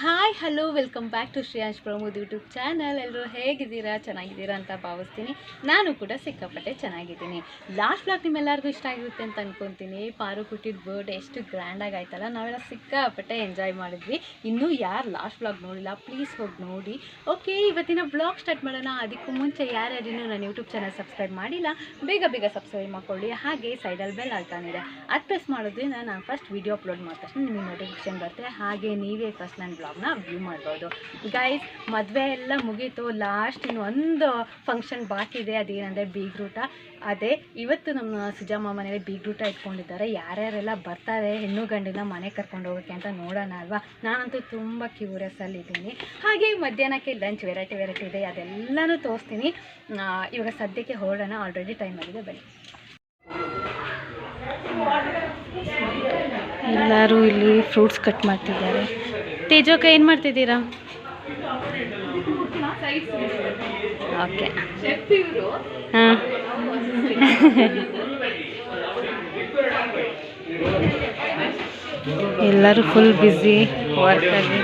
Hi hello welcome back to Shreyansh Pramod YouTube channel ಎಲ್ಲರೂ ಹೇಗಿದ್ದೀರಾ? ಚೆನ್ನಾಗಿದ್ದೀರಾ ಅಂತ ಭಾವಿಸ್ತೀನಿ. ನಾನು ಕೂಡ ಸಿಕ್ಕಾಪಟ್ಟೆ ಚೆನ್ನಾಗಿದ್ದೀನಿ. ಲಾಸ್ಟ್ ಬ್ಲಾಗ್ ನಿಮ್ಮೆಲ್ಲರಿಗೂ ಇಷ್ಟ ಆಗಿರುತ್ತೆ ಅಂತ ಅಂದ್ಕೊತೀನಿ ಪಾರು ಕುಟ್ಟಿದ ಬರ್ಡೇ ಎಷ್ಟು ಗ್ರ್ಯಾಂಡಾಗಿ ಆಯ್ತಲ್ಲ, ನಾವೆಲ್ಲ ಸಿಕ್ಕಾಪಟ್ಟೆ ಎಂಜಾಯ್ ಮಾಡಿದ್ವಿ. ಇನ್ನೂ ಯಾರು ಲಾಸ್ಟ್ ಬ್ಲಾಗ್ ನೋಡಿಲ್ಲ ಪ್ಲೀಸ್ ಹೋಗಿ ನೋಡಿ. ಓಕೆ ಇವತ್ತಿನ ಬ್ಲಾಗ್ ಸ್ಟಾರ್ಟ್ ಮಾಡೋಣ. ಅದಕ್ಕೂ ಮುಂಚೆ ಯಾರ್ಯಾರಿನೂ ನಾನು ಯೂಟ್ಯೂಬ್ ಚಾನಲ್ ಸಬ್ಸ್ಕ್ರೈಬ್ ಮಾಡಿಲ್ಲ, ಬೇಗ ಬೇಗ ಸಬ್ಸ್ಕ್ರೈಬ್ ಮಾಡ್ಕೊಳ್ಳಿ. ಹಾಗೆ ಸೈಡಲ್ಲಿ ಬೆಲ್ ಆಗ್ತಾನಿದೆ ಅದು ಪ್ರೆಸ್ ಮಾಡೋದ್ರಿಂದ ನಾನು ಫಸ್ಟ್ ವೀಡಿಯೋ ಅಪ್ಲೋಡ್ ಮಾಡಿದ ತಕ್ಷಣ ನಿಮಗೆ ನೋಟಿಫಿಕೇಶನ್ ಬರುತ್ತೆ. ಹಾಗೆ ನೀವೇ ಫಸ್ಟ್ ನನ್ನ ಬ್ಲಾಗ್ನ ವ್ಯೂ ಮಾಡ್ಬೋದು. ಗೈಸ್ ಮದುವೆ ಎಲ್ಲ ಮುಗೀತು. ಲಾಸ್ಟ್ ಇನ್ನು ಒಂದು ಫಂಕ್ಷನ್ ಬಾಕಿ ಇದೆ. ಅದೇನಂದರೆ ಬೀಗ್ರೂಟ ಅದೇ ಇವತ್ತು ನಮ್ಮ ಸುಜಾಮ ಮನೇಲಿ ಬೀಗ್ರೂಟ ಇಟ್ಕೊಂಡಿದ್ದಾರೆ. ಯಾರ್ಯಾರೆಲ್ಲ ಬರ್ತಾರೆ, ಹೆಣ್ಣು ಗಂಡಿನ ಮನೆ ಕರ್ಕೊಂಡು ಹೋಗೋಕ್ಕೆ ಅಂತ ನೋಡೋಣ ಅಲ್ವಾ? ನಾನಂತೂ ತುಂಬ ಕ್ಯೂರಿಯಸ್ಸಲ್ಲಿ ಇದ್ದೀನಿ. ಹಾಗೆ ಮಧ್ಯಾಹ್ನಕ್ಕೆ ಲಂಚ್ ವೆರೈಟಿ ವೆರೈಟಿ ಇದೆ. ಅದೆಲ್ಲನೂ ತೋರಿಸ್ತೀನಿ. ಇವಾಗ ಸದ್ಯಕ್ಕೆ ಹೊರಡೋಣ ಆಲ್ರೆಡಿ ಟೈಮ್ ಆಗಿದೆ. ಬನ್ನಿ. ಎಲ್ಲರೂ ಇಲ್ಲಿ ಫ್ರೂಟ್ಸ್ ಕಟ್ ಮಾಡ್ತಿದ್ದಾರೆ. ತೇಜೋಕ ಏನು ಮಾಡ್ತಿದ್ದೀರಾ? ಓಕೆ. ಹಾಂ. ಎಲ್ಲರೂ ಫುಲ್ ಬ್ಯುಸಿ ವರ್ಕಲ್ಲಿ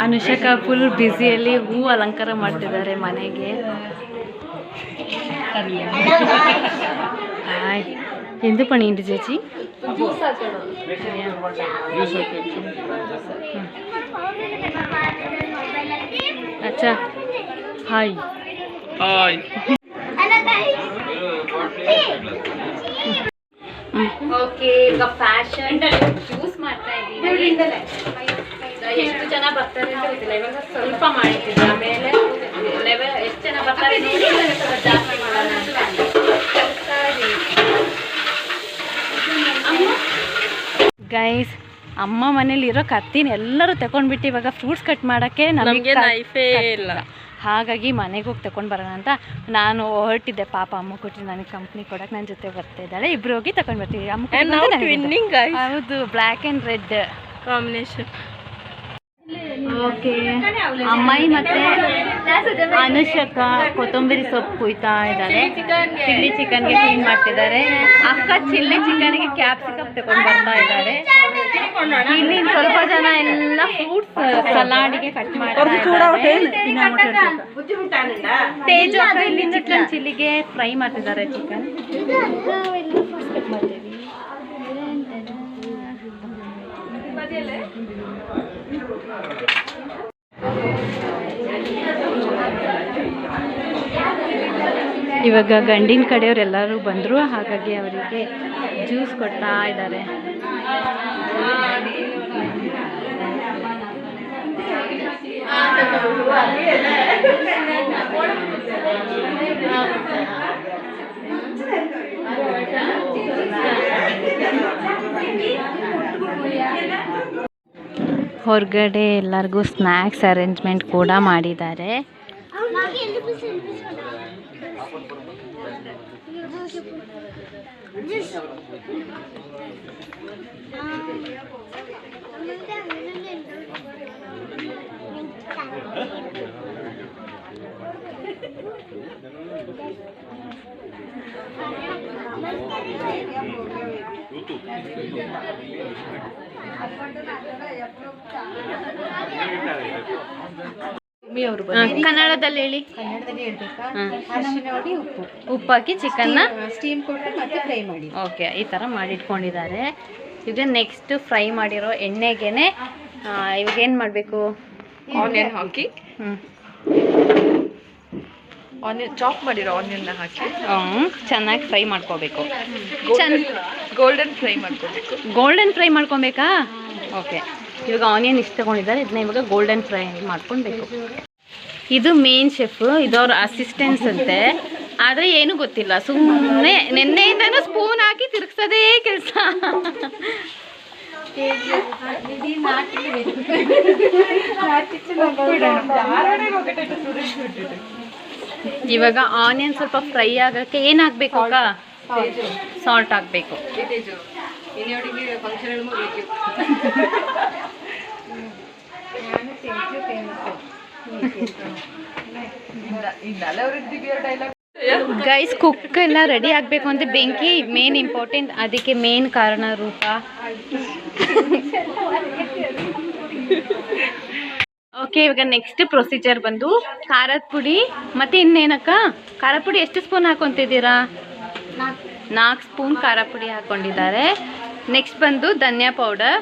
ಅನುಷಕ ಫುಲ್ ಬ್ಯುಸಿಯಲ್ಲಿ ಹೂ ಅಲಂಕಾರ ಮಾಡ್ತಿದ್ದಾರೆ ಮನೆಗೆ. ಎಂದು ಪಣಿಂಡಿ ಚೇಚಿ ಅಚ್ಚಾ. ಹಾಯ್. ಹಾಯ್. ಓಕೆ ಈಗ ಫ್ಯಾಷನ್ ಯೂಸ್ ಮಾಡ್ತಾ ಇದ್ದೀವಿ. ಎಷ್ಟು ಜನ ಬರ್ತಾರೆ ಅಂತ ಇವಾಗ ಸ್ವಲ್ಪ ಮಾಡಿದ್ದೀವಿ. ಆಮೇಲೆ ಲೆವೆಲ್ ಎಷ್ಟು ಜನ ಬರ್ತಾರೆ ಜಾಸ್ತಿ ಮಾಡೋಣ ಅಂತ. ಗೈಸ್ ಅಮ್ಮ? ಮನೇಲಿರೋ ಕತ್ತಿನ ಎಲ್ಲರೂ ತಗೊಂಡ್ಬಿಟ್ಟು ಇವಾಗ ಫ್ರೂಟ್ಸ್ ಕಟ್ ಮಾಡೋಕ್ಕೆ ನಮಗೆ ನೈಫೇ ಇಲ್ಲ. ಹಾಗಾಗಿ ಮನೆಗೆ ಹೋಗಿ ತಗೊಂಡು ಬರೋಣ ಅಂತ ನಾನು ಹೊರಟಿದ್ದೆ. ಪಾಪ ಅಮ್ಮ ಕೊಟ್ಟು ನನಗೆ ಕಂಪ್ನಿ ಕೊಡಕ್ಕೆ ನನ್ನ ಜೊತೆ ಬರ್ತಾ ಇದ್ದಾಳೆ. ಇಬ್ರು ಹೋಗಿ ತಗೊಂಡು ಬರ್ತೀವಿ. ಅಮ್ಮ. ಹೌದು black and red combination okay ಅಮ್ಮಾಯಿ ಮತ್ತೆ ಅನುಷಕ ಕೊತ್ತಂಬರಿ ಸೊಪ್ಪು ಕುಯ್ತಾ ಇದ್ದಾರೆ ಚಿಲ್ಲಿ ಚಿಕನ್ಗೆ ಕ್ಲೀನ್ ಮಾಡ್ತಿದ್ದಾರೆ. ಅಕ್ಕ ಚಿಲ್ಲಿ ಚಿಕನ್ಗೆ ಕ್ಯಾಪ್ಸಿಕಮ್ ತಗೊಂಡು ಬರ್ತಾ ಇದ್ದಾರೆ. ಇಲ್ಲಿ ಸ್ವಲ್ಪ ಜನ ಎಲ್ಲ ಫ್ರೂಟ್ಸ್ ಸಲಾಡ್ಗೆ ಕಟ್ ಮಾಡ್ತಾರೆ ತೇಜು ಇಲ್ಲಿ ಚಿಕನ್ ಚಿಲ್ಲಿಗೆ ಫ್ರೈ ಮಾಡ್ತಿದ್ದಾರೆ ಚಿಕನ್ ಕಟ್ ಮಾಡ್ತೀವಿ ಇವಾಗ ಗಂಡಿನ ಕಡೆಯವರೆಲ್ಲರೂ ಎಲ್ಲರೂ ಬಂದರು ಹಾಗಾಗಿ ಅವರಿಗೆ ಜ್ಯೂಸ್ ಕೊಡ್ತಾ ಇದ್ದಾರೆ. ಹೊರಗಡೆ ಎಲ್ಲರಿಗೂ ಸ್ನ್ಯಾಕ್ಸ್ ಅರೇಂಜ್ಮೆಂಟ್ ಕೂಡ ಮಾಡಿದ್ದಾರೆ ಹಾ, ಕನ್ನಡದಲ್ಲಿ ಹೇಳಿ. ಕನ್ನಡದಲ್ಲಿ ಹೇಳ್ಬೇಕಾ. ಅರಿಶಿನ ಉಪ್ಪು. ಉಪ್ಪು ಹಾಕಿ ಚಿಕನ್ನ? ಸ್ಟೀಮ್ ಕೊಟ್ಟು ಮತ್ತೆ ಫ್ರೈ ಮಾಡಿ. ಓಕೆ ಈ ಥರ ಮಾಡಿಟ್ಕೊಂಡಿದ್ದಾರೆ. ಇದು ನೆಕ್ಸ್ಟ್ ಫ್ರೈ ಮಾಡಿರೋ ಎಣ್ಣೆಗೆನೆ ಇವಾಗ ಏನು ಮಾಡಬೇಕು? ಆನಿಯನ್ ಹಾಕಿ. ಹ್ಮ್ ಆನಿಯನ್ ಚಾಪ್ ಮಾಡಿರೋ ಆನಿಯನ್ ಹಾಕಿ. ಚೆನ್ನಾಗಿ ಫ್ರೈ ಮಾಡ್ಕೋಬೇಕು. ಚೆನ್ನ ಗೋಲ್ಡನ್ ಫ್ರೈ ಮಾಡ್ಕೊಬೇಕು. ಗೋಲ್ಡನ್ ಫ್ರೈ ಮಾಡ್ಕೊಬೇಕಾ? ಓಕೆ ಇವಾಗ ಆನಿಯನ್ ಇಷ್ಟು ತಗೊಂಡಿದ್ದಾರೆ. ಇದನ್ನ ಇವಾಗ ಗೋಲ್ಡನ್ ಫ್ರೈ ಮಾಡ್ಕೊಳ್ಬೇಕು ಇದು ಮೇನ್ ಶೆಫ್ ಇದವ್ರ ಅಸಿಸ್ಟೆನ್ಸ್ ಅಂತೆ. ಆದರೆ ಏನೂ ಗೊತ್ತಿಲ್ಲ. ಸುಮ್ಮನೆ ನಿನ್ನೆಯಿಂದನೂ ಸ್ಪೂನ್ ಹಾಕಿ ತಿರುಗ್ಸೋದೇ ಕೆಲಸ. ಇವಾಗ ಆನಿಯನ್ ಸ್ವಲ್ಪ ಫ್ರೈ ಆಗಕ್ಕೆ ಏನಾಗ್ಬೇಕು ಅಕ್ಕ? ಸಾಲ್ಟ್ ಹಾಕಬೇಕು. ಗೈಸ್ ಕುಕ್ ಎಲ್ಲ ರೆಡಿ ಆಗಬೇಕು ಅಂತ ಬೆಂಕಿ ಮೇನ್ ಇಂಪಾರ್ಟೆಂಟ್ ಅದಕ್ಕೆ ಮೇನ್ ಕಾರಣ ರೂಪ. ಓಕೆ ಇವಾಗ ನೆಕ್ಸ್ಟ್ ಪ್ರೊಸೀಜರ್ ಬಂದು ಖಾರದ ಪುಡಿ. ಮತ್ತೆ ಇನ್ನೇನಕ್ಕ? ಖಾರದ ಪುಡಿ ಎಷ್ಟು ಸ್ಪೂನ್ ಹಾಕೊತಿದ್ದೀರಾ? ನಾಲ್ಕು ಸ್ಪೂನ್ ಖಾರ ಪುಡಿ ಹಾಕ್ಕೊಂಡಿದ್ದಾರೆ. ನೆಕ್ಸ್ಟ್ ಬಂದು ಧನಿಯಾ ಪೌಡರ್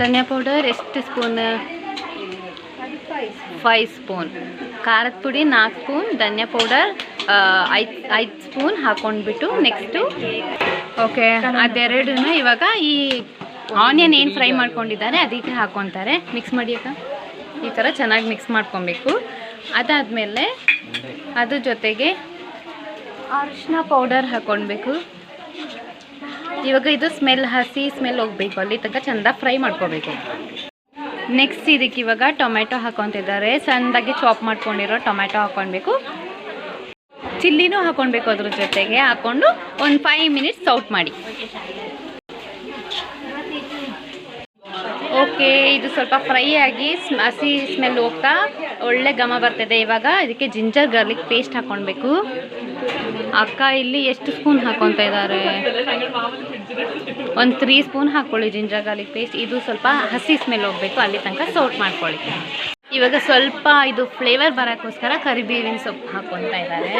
ಧನಿಯಾ ಪೌಡರ್ ಎಷ್ಟು ಸ್ಪೂನ್? Five spoon. ಖಾರದ ಪುಡಿ ನಾಲ್ಕು ಸ್ಪೂನ್, ಧನಿಯಾ ಪೌಡರ್ ಐದು ಐದು ಸ್ಪೂನ್ ಹಾಕೊಂಡ್ಬಿಟ್ಟು ನೆಕ್ಸ್ಟು ಓಕೆ ಅದೆರಡೂ ಇವಾಗ ಈ ಆನಿಯನ್ ಏನು ಫ್ರೈ ಮಾಡ್ಕೊಂಡಿದ್ದಾರೆ ಅದಕ್ಕೆ ಹಾಕ್ಕೊತಾರೆ. ಮಿಕ್ಸ್ ಮಾಡಿ ಅಕ್ಕ. ಈ ಥರ ಚೆನ್ನಾಗಿ ಮಿಕ್ಸ್ ಮಾಡ್ಕೊಬೇಕು. ಅದಾದಮೇಲೆ ಅದ್ರ ಜೊತೆಗೆ ಅರಿಶಿನ ಪೌಡರ್ ಹಾಕ್ಕೊಳ್ಬೇಕು ಇವಾಗ ಇದು ಸ್ಮೆಲ್ ಹಸಿ ಸ್ಮೆಲ್ ಹೋಗ್ಬೇಕು. ಅಲ್ಲಿ ತನಕ ಚೆಂದ ಫ್ರೈ ಮಾಡ್ಕೋಬೇಕು. ನೆಕ್ಸ್ಟ್ ಇದಕ್ಕೆ ಇವಾಗ ಟೊಮೆಟೊ ಹಾಕೊತಿದ್ದಾರೆ. ಸಣ್ಣದಾಗಿ ಚಾಪ್ ಮಾಡ್ಕೊಂಡಿರೋ ಟೊಮೆಟೊ ಹಾಕ್ಕೊಳ್ಬೇಕು ಚಿಲ್ಲಿನೂ ಹಾಕ್ಕೊಳ್ಬೇಕು ಅದ್ರ ಜೊತೆಗೆ. ಹಾಕ್ಕೊಂಡು ಒಂದು ಫೈವ್ ಮಿನಿಟ್ಸ್ ಸೌಟ್ ಮಾಡಿ. ಓಕೆ ಇದು ಸ್ವಲ್ಪ ಫ್ರೈ ಆಗಿ ಹಸಿ ಸ್ಮೆಲ್ ಹೋಗ್ತಾ ಒಳ್ಳೆ ಘಮ ಬರ್ತಿದೆ ಇವಾಗ. ಇದಕ್ಕೆ ಜಿಂಜರ್ ಗಾರ್ಲಿಕ್ ಪೇಸ್ಟ್ ಹಾಕ್ಕೊಳ್ಬೇಕು ಅಕ್ಕ ಇಲ್ಲಿ ಎಷ್ಟು ಸ್ಪೂನ್ ಹಾಕೊತ ಇದ್ದಾರೆ? ಒಂದು ತ್ರೀ ಸ್ಪೂನ್ ಹಾಕ್ಕೊಳ್ಳಿ ಜಿಂಜರ್ ಗಾರ್ಲಿಕ್ ಪೇಸ್ಟ್. ಇದು ಸ್ವಲ್ಪ ಹಸಿ ಸ್ಮೆಲ್ ಹೋಗಬೇಕು, ಅಲ್ಲಿ ತನಕ ಸೌಟ್ ಮಾಡ್ಕೊಳ್ಳಿ. ಇವಾಗ ಸ್ವಲ್ಪ ಇದು ಫ್ಲೇವರ್ ಬರೋಕ್ಕೋಸ್ಕರ ಕರಿಬೇವಿನ ಸೊಪ್ಪು ಹಾಕೊತ ಇದ್ದಾರೆ.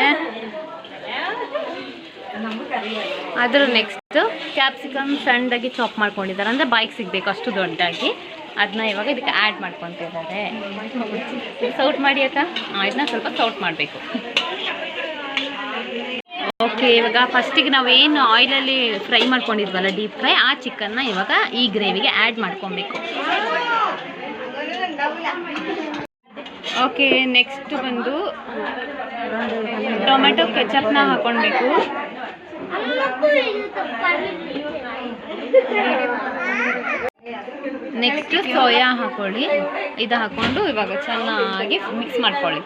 ಅದ್ರ ನೆಕ್ಸ್ಟ್ ಕ್ಯಾಪ್ಸಿಕಮ್ ಸಣ್ಣದಾಗಿ ಚಾಪ್ ಮಾಡ್ಕೊಂಡಿದ್ದಾರೆ. ಅಂದರೆ ಬೈಕ್ ಸಿಗಬೇಕು ಅಷ್ಟು ದೊಡ್ಡದಾಗಿ. ಅದನ್ನ ಇವಾಗ ಇದಕ್ಕೆ ಆ್ಯಡ್ ಮಾಡ್ಕೊತಿದ್ದಾರೆ ಸೌಟ್ ಮಾಡಿ ಅಕ್ಕ? ಇದನ್ನ ಸ್ವಲ್ಪ ಸೌಟ್ ಮಾಡಬೇಕು. ಓಕೆ ಇವಾಗ ಫಸ್ಟಿಗೆ ನಾವು ಏನು ಆಯಿಲಲ್ಲಿ ಫ್ರೈ ಮಾಡ್ಕೊಂಡಿದ್ವಲ್ಲ ಡೀಪ್ ಫ್ರೈ ಆ ಚಿಕನ್ನ ಇವಾಗ ಈ ಗ್ರೇವಿಗೆ ಆ್ಯಡ್ ಮಾಡ್ಕೊಬೇಕು. ಓಕೆ ನೆಕ್ಸ್ಟ್ ಬಂದು ಟೊಮೆಟೊ ಕೆಚಪ್ನ ಹಾಕೊಳ್ಬೇಕು ನೆಕ್ಸ್ಟ್ ಸೋಯಾ ಹಾಕೊಳ್ಳಿ. ಇದು ಹಾಕೊಂಡು ಇವಾಗ ಚೆನ್ನಾಗಿ ಮಿಕ್ಸ್ ಮಾಡ್ಕೊಳ್ಳಿ.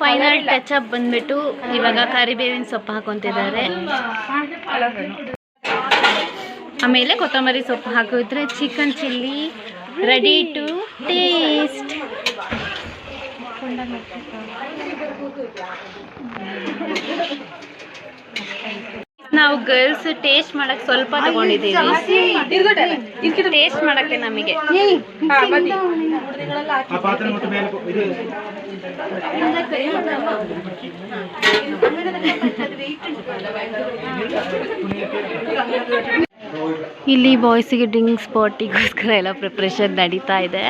ಫೈನಲ್ ಟಚ್ ಅಪ್ ಬಂದ್ಬಿಟ್ಟು ಇವಾಗ ಕರಿಬೇವಿನ ಸೊಪ್ಪು ಹಾಕೊಂತಿದ್ದಾರೆ ಆಮೇಲೆ ಕೊತ್ತಂಬರಿ ಸೊಪ್ಪು ಹಾಕಿದ್ರೆ chicken chilli ready to taste ನಾವು ಗರ್ಲ್ಸ್ ಟೇಸ್ಟ್ ಮಾಡಕ್ ಸ್ವಲ್ಪ ತಗೊಂಡಿದ್ದೀವಿ. ಟೇಸ್ಟ್ ಮಾಡಕ್ಕೆ ನಮಗೆ. ಆ ಬಾಯ್ಸ್ಗೆ ಮೇಲೆ ಕೊ- ಇದು ಇಲ್ಲಿ ಬಾಯ್ಸಿಗೆ ಡ್ರಿಂಕ್ ಸ್ಪಾಟಿಗೋಸ್ಕರ ಎಲ್ಲ ಪ್ರಿಪ್ರೇಷನ್ ನಡೀತಾ ಇದೆ.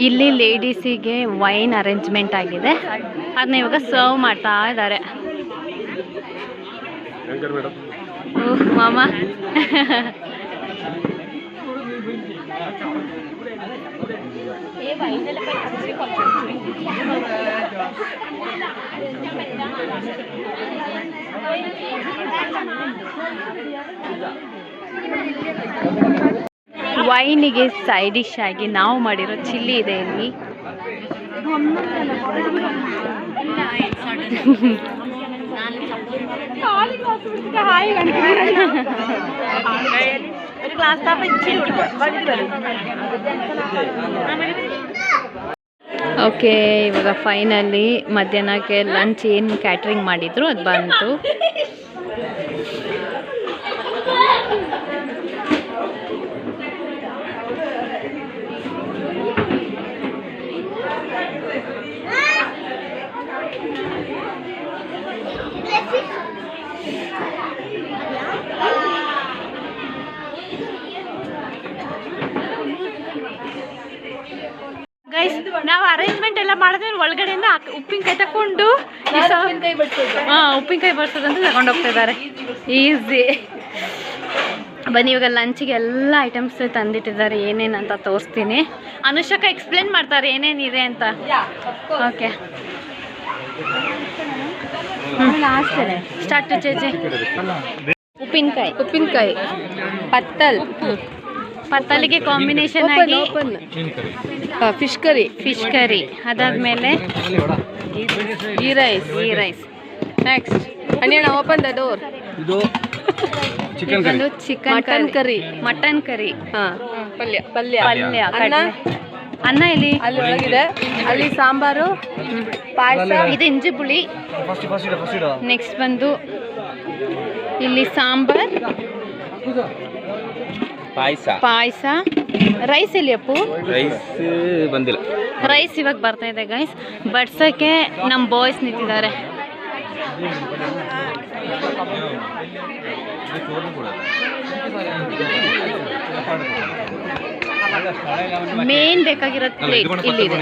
ಇಲ್ಲಿ ಲೇಡೀಸಿಗೆ ವೈನ್ ಅರೇಂಜ್ಮೆಂಟ್ ಆಗಿದೆ. ಅದನ್ನ ಇವಾಗ ಸರ್ವ್ ಮಾಡ್ತಾ ಇದ್ದಾರೆ. ಓಹ್ ಮಾಮ. ವೈನಿಗೆ ಸೈಡ್ ಡಿಶ್ ಆಗಿ ನಾವು ಮಾಡಿರೋ ಚಿಲ್ಲಿ ಇದೆ ಇಲ್ಲಿ. ಓಕೆ ಇವಾಗ ಫೈನಲಿ ಮಧ್ಯಾಹ್ನಕ್ಕೆ ಲಂಚ್ ಏನು ಕ್ಯಾಟ್ರಿಂಗ್ ಮಾಡಿದ್ರು. ಅದು ಬಂತು. ಗೈಸ್ ನಾವು ಅರೇಂಜ್ಮೆಂಟ್ ಎಲ್ಲ ಮಾಡಿದ್ರೆ ಒಳಗಡೆಯಿಂದ ಉಪ್ಪಿನಕಾಯಿ ತಕೊಂಡು ಹಾಂ ಉಪ್ಪಿನಕಾಯಿ ಬರ್ತದಂತ ತಗೊಂಡು ಹೋಗ್ತಾ ಇದ್ದಾರೆ ಈಸಿ ಬನ್ನಿ ಇವಾಗ ಲಂಚಿಗೆ ಎಲ್ಲ ಐಟಮ್ಸ್ ತಂದಿಟ್ಟಿದ್ದಾರೆ. ಏನೇನು ಅಂತ ತೋರಿಸ್ತೀನಿ. ಅನುಷಕ ಎಕ್ಸ್ಪ್ಲೇನ್ ಮಾಡ್ತಾರೆ ಏನೇನಿದೆ ಅಂತ. ಓಕೆ ಸ್ಟಾರ್ಟ್ ಚೇಚೆ ಉಪ್ಪಿನಕಾಯಿ ಉಪ್ಪಿನಕಾಯಿ. ಪತ್ತಲ್. ಪತ್ತಲಿಗೆ ಕಾಂಬಿನೇಷನ್ ಆಗಿ ಫಿಶ್ ಕರಿ ಫಿಶ್ ಕರಿ ಅದಾದ್ಮೇಲೆ ಈ ರೈಸ್ ಈ ರೈಸ್ ನೆಕ್ಸ್ಟ್ ಅಣ್ಣ ಓಪನ್ ದ ಡೋರ್ ಇದು ಚಿಕನ್ ಬಂದು chicken mutton curry. Mutton curry ಹಾಂ. ಪಲ್ಯ. ಪಲ್ಯ. ಪಲ್ಯ ಅನ್ನ? ಇಲ್ಲಿ ಅನ್ನ ಎಲ್ಲಿ? ಅಲ್ಲಿ ಒಳಗಿದೆ. ಅಲ್ಲಿ ಸಾಂಬಾರು ಪಾಯಸ. ಇದು ಇಂಜಿ ಪುಳಿ. ನೆಕ್ಸ್ಟ್ ಬಂದು ಇಲ್ಲಿ ಸಾಂಬಾರ್. ಪಾಯಸ. ಪಾಯಸ. ರೈಸ್ ಇಲ್ಲಿ ಅಪ್ಪು? ರೈಸ್ ಬಂದಿಲ್ಲ. ರೈಸ್ ಇವಾಗ ಬರ್ತಾ ಇದೆ ಗೈಸ್ ಬಡ್ಸೋಕ್ಕೆ ನಮ್ಮ ಬಾಯ್ಸ್ ನಿಂತಿದ್ದಾರೆ. ಮೇನ್ ಬೇಕಾಗಿರೋದು ಪ್ಲೇಟ್ ಇಲ್ಲಿದೆ.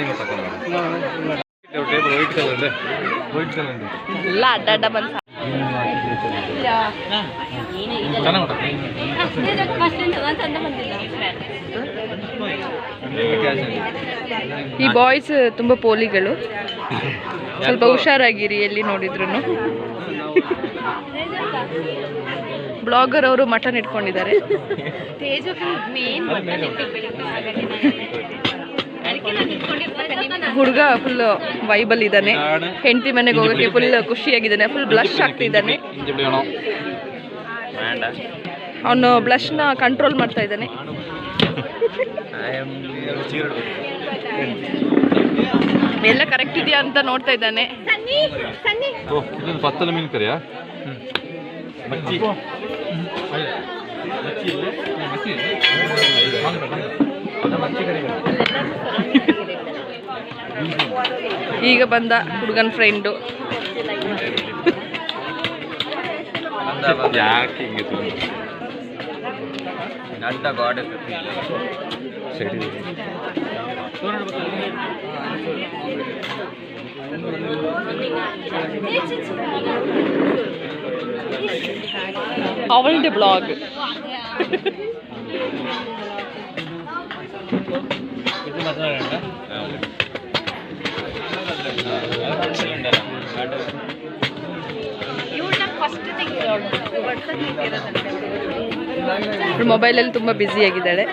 ಎಲ್ಲ ಅಡ್ಡ ಅಡ್ಡ ಬಂದು ಈ ಬಾಯ್ಸ್ ತುಂಬ ಪೋಲಿಗಳು. ಸ್ವಲ್ಪ ಹುಷಾರಾಗಿರಿ ಎಲ್ಲಿ ನೋಡಿದ್ರು ಬ್ಲಾಗರ್ ಅವರು ಮಟನ್ ಇಟ್ಕೊಂಡಿದ್ದಾರೆ. ಹುಡುಗ ಫುಲ್ ವೈಬಲ್ ಇದ್ದಾನೆ ಹೆಂಡತಿ ಮನೆಗೆ ಹೋಗೋಕೆ ಫುಲ್ ಖುಷಿಯಾಗಿದ್ದಾನೆ ಫುಲ್ ಬ್ಲಶ್ ಆಗ್ತಿದ್ದಾನೆ ಅವನು ಬ್ಲಶ್ನ ಕಂಟ್ರೋಲ್ ಮಾಡ್ತಾ ಇದ್ದಾನೆ ಎಲ್ಲ ಕರೆಕ್ಟ್ ಇದೆಯಾ ಅಂತ ನೋಡ್ತಾ ಇದ್ದಾನೆ ಪತ್ತಲ ಮೀನು ಕರಿಯಾ ಮಚ್ಚಿ ಈಗ ಬಂದ ಹುಡುಗನ ಫ್ರೆಂಡು ಯಾಕೆ ಹಿಂಗೆ ಅಡ್ಡ ಗಾಡೆಸ್ ಮೊಬೈಲಲ್ಲಿ ತುಂಬ ಬ್ಯುಸಿ ಆಗಿದ್ದಾಳೆ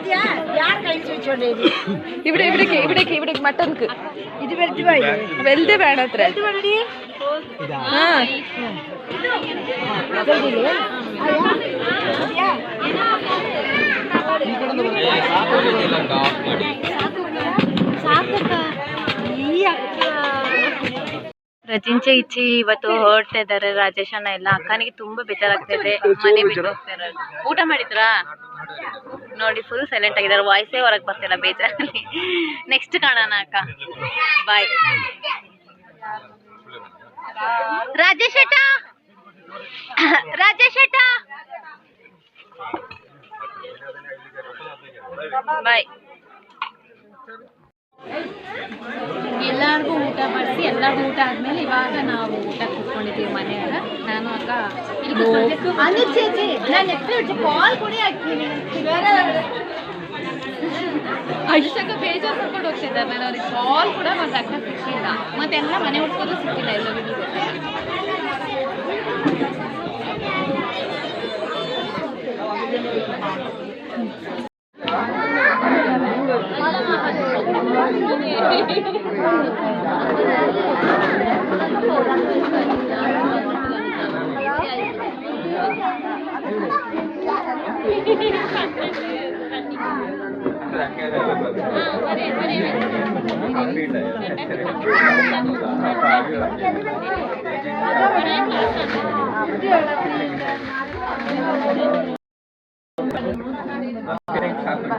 ഇവിടെ ഇവിടേക്ക് ഇവിടേക്ക് ഇവിടേക്ക് മട്ടൻക്ക് വലുത് വേണത്ര ആ ರಜಿಂಚೆ ಇಚ್ಚಿ ಇವತ್ತು ಹೊರಡ್ತಾ ಇದ್ದಾರೆ ರಾಜೇಶ್ ಅಣ್ಣ ಎಲ್ಲ. ಅಕ್ಕನಿಗೆ ತುಂಬಾ ಬೇಜಾರಾಗ್ತಿದೆ ಮನೆ ಬಿಟ್ಟು ಹೋಗ್ತಾ ಇರೋದು. ಊಟ ಮಾಡಿದ್ರಾ? ನೋಡಿ ಫುಲ್ ಸೈಲೆಂಟ್ ಆಗಿದ್ದಾರೆ. ವಾಯ್ಸೇ ಹೊರಗೆ ಬರ್ತಿಲ್ಲ ಬೇಜಾರಲ್ಲಿ. ನೆಕ್ಸ್ಟ್ ಕಾಣೋಣ ಅಕ್ಕ. ಬಾಯ್ ರಾಜೇಶ್ ಶೇಟ ರಾಜೇಶ್ ಬಾಯ್ ಎಲ್ಲರಿಗೂ ಊಟ ಮಾಡಿಸಿ ಎಲ್ಲರಿಗೂ ಊಟ ಆದ್ಮೇಲೆ ಇವಾಗ ನಾವು ಊಟ ಕೂತ್ಕೊಂಡಿದ್ದೀವಿ ಮನೆಯಾಗ ನಾನು ಅಕ್ಕ ಇಲ್ಲಿ ಚೇಚಿ ನಾನು ಕಾಲ್ ಕೊಡಿ ಹಾಕ್ತೀನಿ. ಅಷ್ಟಕ್ಕ ಬೇಜಾರು ಮಾಡ್ಕೊಂಡು ಹೋಗ್ತಿದ್ದಾರೆ ನಾನು ಅವ್ರಿಗೆ ಕಾಲ್ ಕೂಡ ಮತ್ತೆ ಅಕ್ಕ ಸಿಕ್ಕಿಲ್ಲ. ಮತ್ತೆಲ್ಲ ಮನೆ ಹುಡ್ಕೋದು ಸಿಕ್ಕಿಲ್ಲ ಎಲ್ಲರಿಗೂ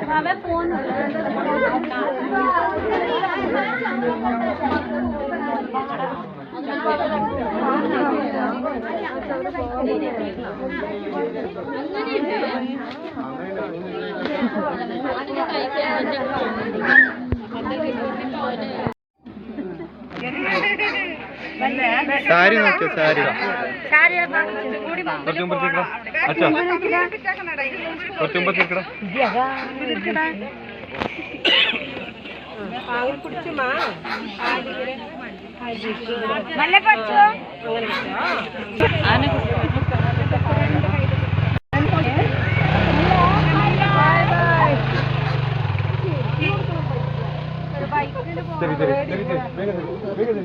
હવે ફોન സാരി നോക്കിയ സാരി? കുറച്ചുമ്പത്തേക്കട അച്ഛാ. കുറച്ചുമ്പത്തേക്കട அவங்க பிடிச்சுமா சரி சரி சரி சரி